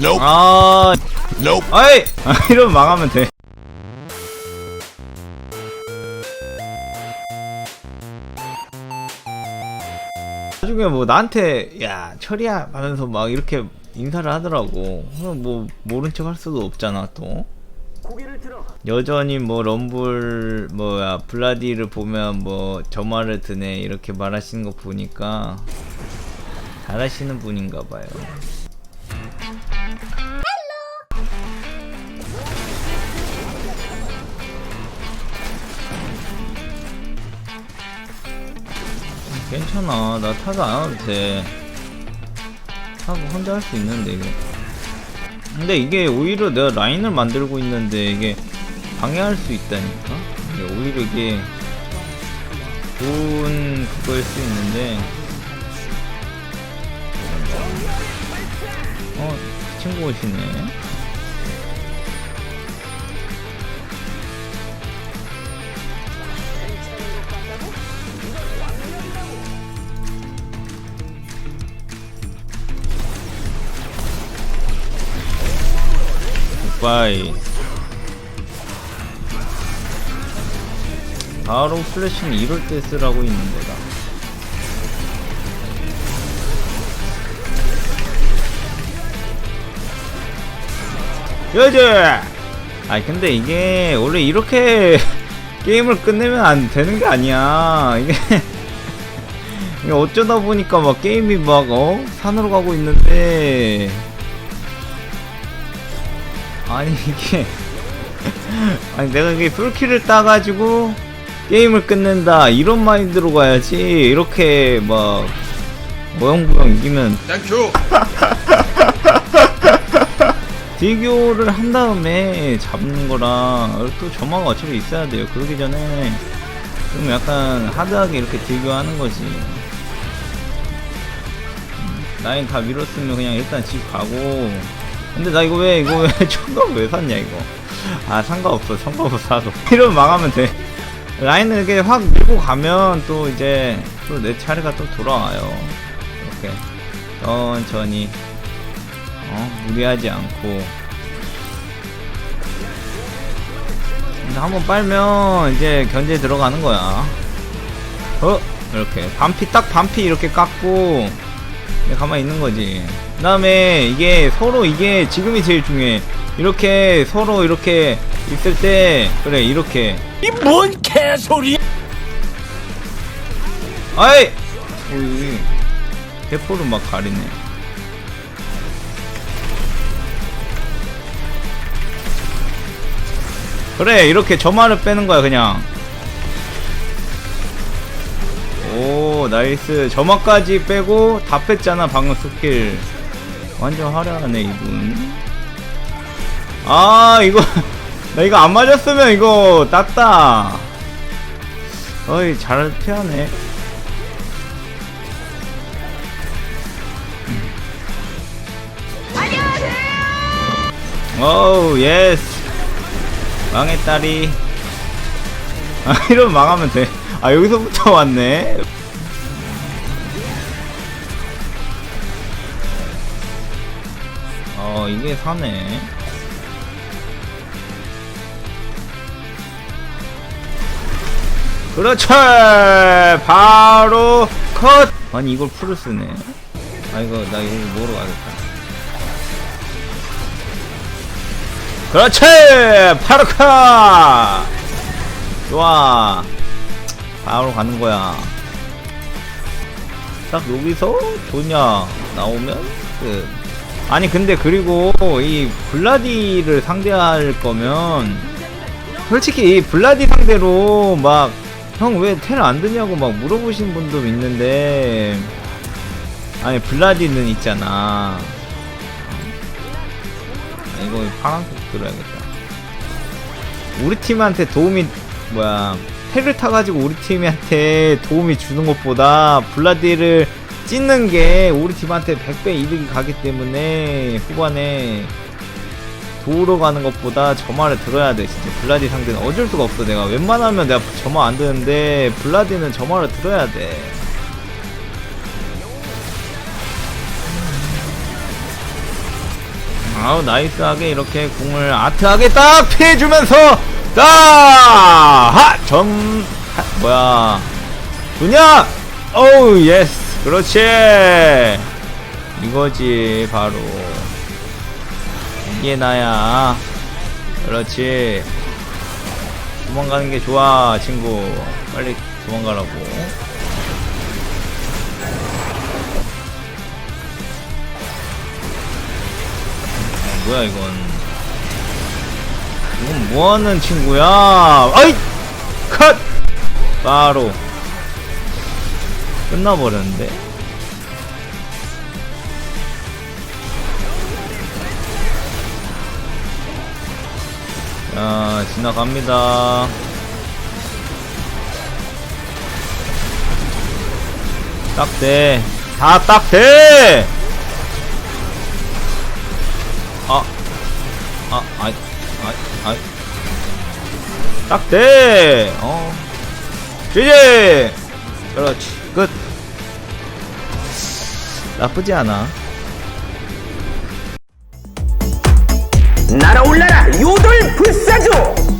Nope. 아, Nope. 아이! 아, 이러면 망하면 돼. 나중에 뭐 나한테 야 철이야 하면서 막 이렇게 인사를 하더라고. 그럼 뭐 모른 척 할 수도 없잖아 또. 여전히 뭐 럼블 뭐야 블라디를 보면 뭐 저 말을 드네 이렇게 말하시는 거 보니까 잘하시는 분인가 봐요. 괜찮아. 나 타도 안 와도 돼 타고 혼자 할 수 있는데 이게. 근데 이게 오히려 내가 라인을 만들고 있는데 이게 방해할 수 있다니까? 오히려 이게 좋은 그거일 수 있는데. 어 친구 오시네 굿바이. 바로 플래시는 이럴 때 쓰라고 있는 거다. 여자 아니 근데 이게 원래 이렇게 게임을 끝내면 안 되는 게 아니야. 이게 어쩌다 보니까 막 게임이 막 어? 산으로 가고 있는데 아니 이게. 아니 내가 이게 풀키를 따가지고 게임을 끝낸다 이런 마인드로 가야지. 이렇게 막 어영부영 이기면. you. 딜교를 한 다음에 잡는 거랑 또 점화가 어차피 있어야 돼요. 그러기 전에 좀 약간 하드하게 이렇게 딜교하는 거지. 음, 라인 다 밀었으면 그냥 일단 집 가고 근데 나 이거 왜 이거 왜 총각 왜 샀냐 이거. 아 상관없어. 상관없어 사도 이러면 망하면 돼. 라인을 이렇게 확 밀고 가면 또 이제 또 내 차례가 또 돌아와요. 이렇게 천천히. 어 무리하지 않고. 한번 빨면 이제 견제 들어가는 거야. 어? 이렇게. 반피 딱 반피 이렇게 깎고 가만히 있는 거지. 그 다음에 이게 서로 이게 지금이 제일 중요해. 이렇게 서로 이렇게 있을 때 그래 이렇게. 이 뭔 개소리? 아이! 오이. 대포를 막 가리네. 그래 이렇게 점화를 빼는 거야 그냥 오 나이스. 점화까지 빼고 다 뺐잖아 방금 스킬. 완전 화려하네 이분. 아 이거 나 이거 안 맞았으면 이거 땄다. 어이 잘 피하네. 어우 예스. 망했다리. 아 이러면 망하면 돼 아 여기서부터 왔네. 어 이게 사네. 그렇죠! 바로 컷! 아니 이걸 풀을 쓰네. 아 이거 나 이거 뭐로 가겠다. 그렇지! 바로 컷! 좋아 바로 가는 거야. 딱 여기서 좋냐 나오면 끝. 아니 근데 그리고 이 블라디를 상대할 거면 솔직히 이 블라디 상대로 막 형 왜 텔 안 드냐고 막 물어보신 분도 있는데 아니 블라디는 있잖아. 아, 이거 파란색 들어야겠다. 우리 팀한테 도움이 뭐야 텔을 타가지고 우리 팀한테 도움이 주는 것보다 블라디를 찢는 게 우리 팀한테 100배 이득이 가기 때문에 후반에 도우러 가는 것보다 점화를 들어야 돼 진짜. 블라디 상대는 어쩔 수가 없어 내가. 웬만하면 내가 점화 안 드는데 블라디는 점화를 들어야 돼. 아우 나이스하게 이렇게 궁을 아트하게 딱 피해주면서 딱 하점 뭐야. 좋냐 어우 예스. 그렇지. 이거지 바로. 이게 나야. 그렇지. 도망가는 게 좋아 친구. 빨리 도망가라고. 뭐야 이건. 이건 뭐하는 친구야? 아이 컷! 바로. 끝나버렸는데? 자 지나갑니다. 딱돼. 다 딱돼! 아, 아, 아이, 아이, 아이. 딱 돼! 어. GG! 그렇지, 끝. 나쁘지 않아. 날아올라라 요돌 불사조